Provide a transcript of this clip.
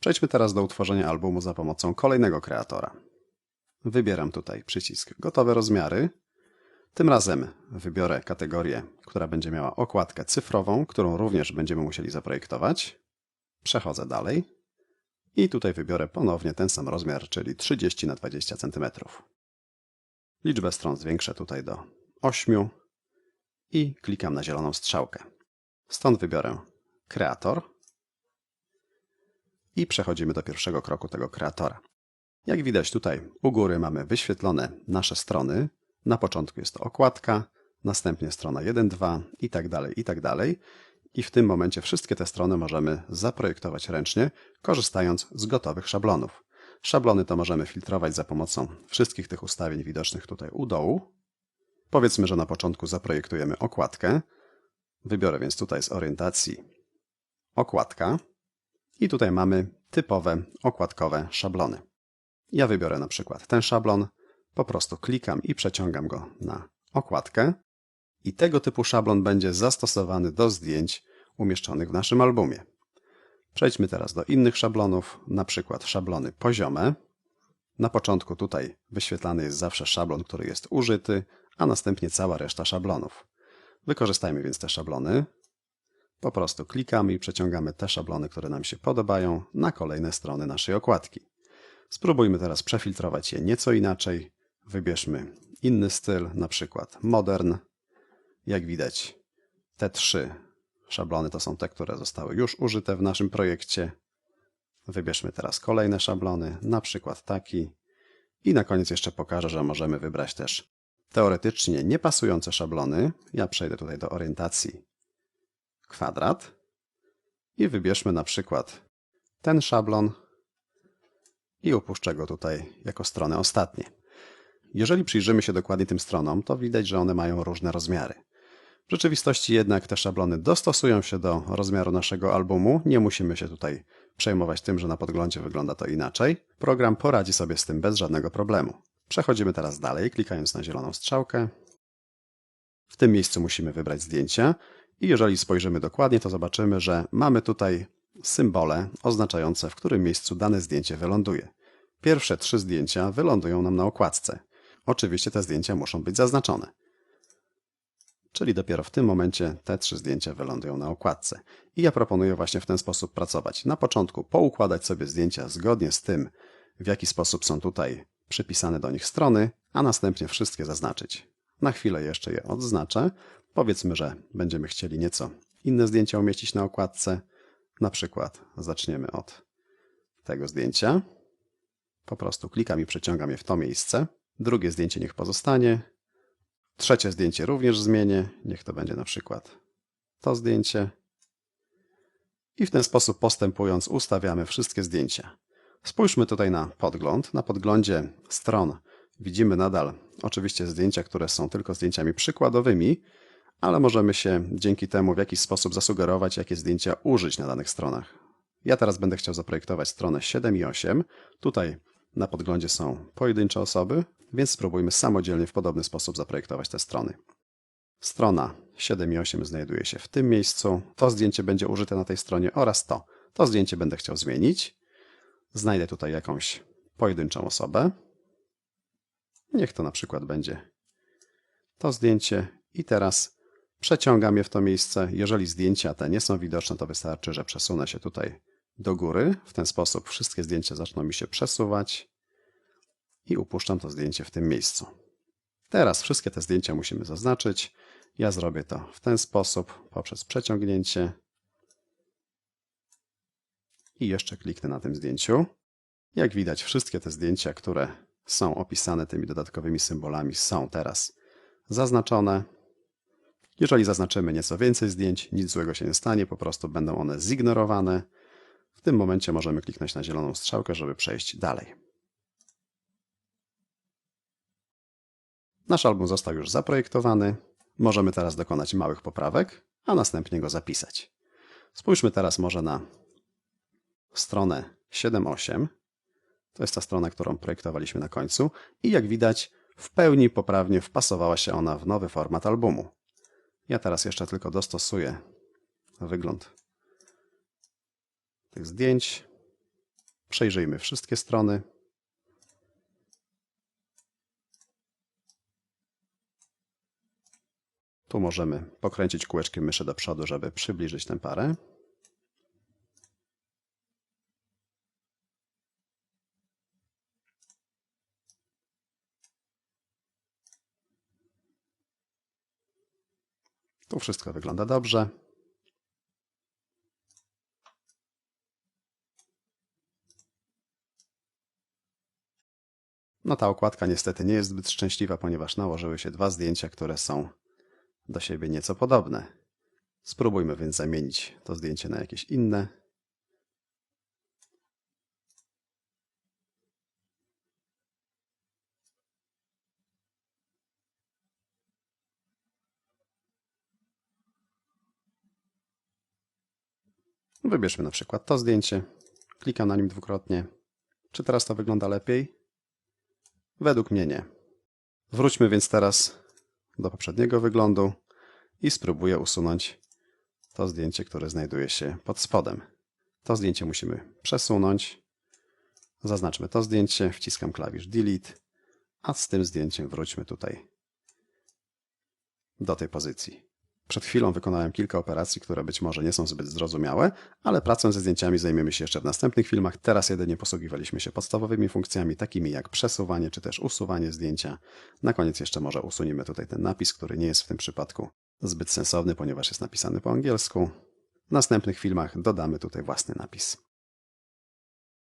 Przejdźmy teraz do utworzenia albumu za pomocą kolejnego kreatora. Wybieram tutaj przycisk Gotowe rozmiary. Tym razem wybiorę kategorię, która będzie miała okładkę cyfrową, którą również będziemy musieli zaprojektować. Przechodzę dalej i tutaj wybiorę ponownie ten sam rozmiar, czyli 30 na 20 cm. Liczbę stron zwiększę tutaj do 8 i klikam na zieloną strzałkę. Stąd wybiorę Kreator i przechodzimy do pierwszego kroku tego kreatora. Jak widać tutaj u góry mamy wyświetlone nasze strony. Na początku jest to okładka, następnie strona 1, 2 i tak dalej, i tak dalej. I w tym momencie wszystkie te strony możemy zaprojektować ręcznie, korzystając z gotowych szablonów. Szablony to możemy filtrować za pomocą wszystkich tych ustawień widocznych tutaj u dołu. Powiedzmy, że na początku zaprojektujemy okładkę. Wybiorę więc tutaj z orientacji okładka. I tutaj mamy typowe okładkowe szablony. Ja wybiorę na przykład ten szablon, po prostu klikam i przeciągam go na okładkę i tego typu szablon będzie zastosowany do zdjęć umieszczonych w naszym albumie. Przejdźmy teraz do innych szablonów, na przykład szablony poziome. Na początku tutaj wyświetlany jest zawsze szablon, który jest użyty, a następnie cała reszta szablonów. Wykorzystajmy więc te szablony. Po prostu klikamy i przeciągamy te szablony, które nam się podobają na kolejne strony naszej okładki. Spróbujmy teraz przefiltrować je nieco inaczej. Wybierzmy inny styl, na przykład modern. Jak widać, te trzy szablony to są te, które zostały już użyte w naszym projekcie. Wybierzmy teraz kolejne szablony, na przykład taki. I na koniec jeszcze pokażę, że możemy wybrać też teoretycznie niepasujące szablony. Ja przejdę tutaj do orientacji kwadrat i wybierzmy na przykład ten szablon i upuszczę go tutaj jako stronę ostatnie. Jeżeli przyjrzymy się dokładnie tym stronom, to widać, że one mają różne rozmiary. W rzeczywistości jednak te szablony dostosują się do rozmiaru naszego albumu. Nie musimy się tutaj przejmować tym, że na podglądzie wygląda to inaczej. Program poradzi sobie z tym bez żadnego problemu. Przechodzimy teraz dalej, klikając na zieloną strzałkę. W tym miejscu musimy wybrać zdjęcie i jeżeli spojrzymy dokładnie, to zobaczymy, że mamy tutaj symbole oznaczające, w którym miejscu dane zdjęcie wyląduje. Pierwsze trzy zdjęcia wylądują nam na okładce. Oczywiście te zdjęcia muszą być zaznaczone. Czyli dopiero w tym momencie te trzy zdjęcia wylądują na okładce. I ja proponuję właśnie w ten sposób pracować. Na początku poukładać sobie zdjęcia zgodnie z tym, w jaki sposób są tutaj przypisane do nich strony, a następnie wszystkie zaznaczyć. Na chwilę jeszcze je odznaczę. Powiedzmy, że będziemy chcieli nieco inne zdjęcia umieścić na okładce. Na przykład zaczniemy od tego zdjęcia. Po prostu klikam i przeciągam je w to miejsce. Drugie zdjęcie niech pozostanie. Trzecie zdjęcie również zmienię. Niech to będzie na przykład to zdjęcie. I w ten sposób postępując ustawiamy wszystkie zdjęcia. Spójrzmy tutaj na podgląd. Na podglądzie stron widzimy nadal oczywiście zdjęcia, które są tylko zdjęciami przykładowymi, ale możemy się dzięki temu w jakiś sposób zasugerować, jakie zdjęcia użyć na danych stronach. Ja teraz będę chciał zaprojektować stronę 7 i 8. Tutaj na podglądzie są pojedyncze osoby, więc spróbujmy samodzielnie w podobny sposób zaprojektować te strony. Strona 7 i 8 znajduje się w tym miejscu. To zdjęcie będzie użyte na tej stronie oraz to. To zdjęcie będę chciał zmienić. Znajdę tutaj jakąś pojedynczą osobę. Niech to na przykład będzie to zdjęcie i teraz przeciągam je w to miejsce. Jeżeli zdjęcia te nie są widoczne, to wystarczy, że przesunę się tutaj do góry. W ten sposób wszystkie zdjęcia zaczną mi się przesuwać i upuszczam to zdjęcie w tym miejscu. Teraz wszystkie te zdjęcia musimy zaznaczyć. Ja zrobię to w ten sposób poprzez przeciągnięcie i jeszcze kliknę na tym zdjęciu. Jak widać, wszystkie te zdjęcia, które są opisane tymi dodatkowymi symbolami, są teraz zaznaczone. Jeżeli zaznaczymy nieco więcej zdjęć, nic złego się nie stanie, po prostu będą one zignorowane. W tym momencie możemy kliknąć na zieloną strzałkę, żeby przejść dalej. Nasz album został już zaprojektowany. Możemy teraz dokonać małych poprawek, a następnie go zapisać. Spójrzmy teraz może na stronę 7.8. To jest ta strona, którą projektowaliśmy na końcu i jak widać w pełni poprawnie wpasowała się ona w nowy format albumu. Ja teraz jeszcze tylko dostosuję wygląd tych zdjęć. Przejrzyjmy wszystkie strony. Tu możemy pokręcić kółeczkiem myszy do przodu, żeby przybliżyć tę parę. Tu wszystko wygląda dobrze. No ta okładka niestety nie jest zbyt szczęśliwa, ponieważ nałożyły się dwa zdjęcia, które są do siebie nieco podobne. Spróbujmy więc zamienić to zdjęcie na jakieś inne. Wybierzmy na przykład to zdjęcie. Klikam na nim dwukrotnie. Czy teraz to wygląda lepiej? Według mnie nie. Wróćmy więc teraz do poprzedniego wyglądu i spróbuję usunąć to zdjęcie, które znajduje się pod spodem. To zdjęcie musimy przesunąć. Zaznaczmy to zdjęcie, wciskam klawisz Delete, a z tym zdjęciem wróćmy tutaj do tej pozycji. Przed chwilą wykonałem kilka operacji, które być może nie są zbyt zrozumiałe, ale pracą ze zdjęciami zajmiemy się jeszcze w następnych filmach. Teraz jedynie posługiwaliśmy się podstawowymi funkcjami, takimi jak przesuwanie czy też usuwanie zdjęcia. Na koniec jeszcze może usuniemy tutaj ten napis, który nie jest w tym przypadku zbyt sensowny, ponieważ jest napisany po angielsku. W następnych filmach dodamy tutaj własny napis.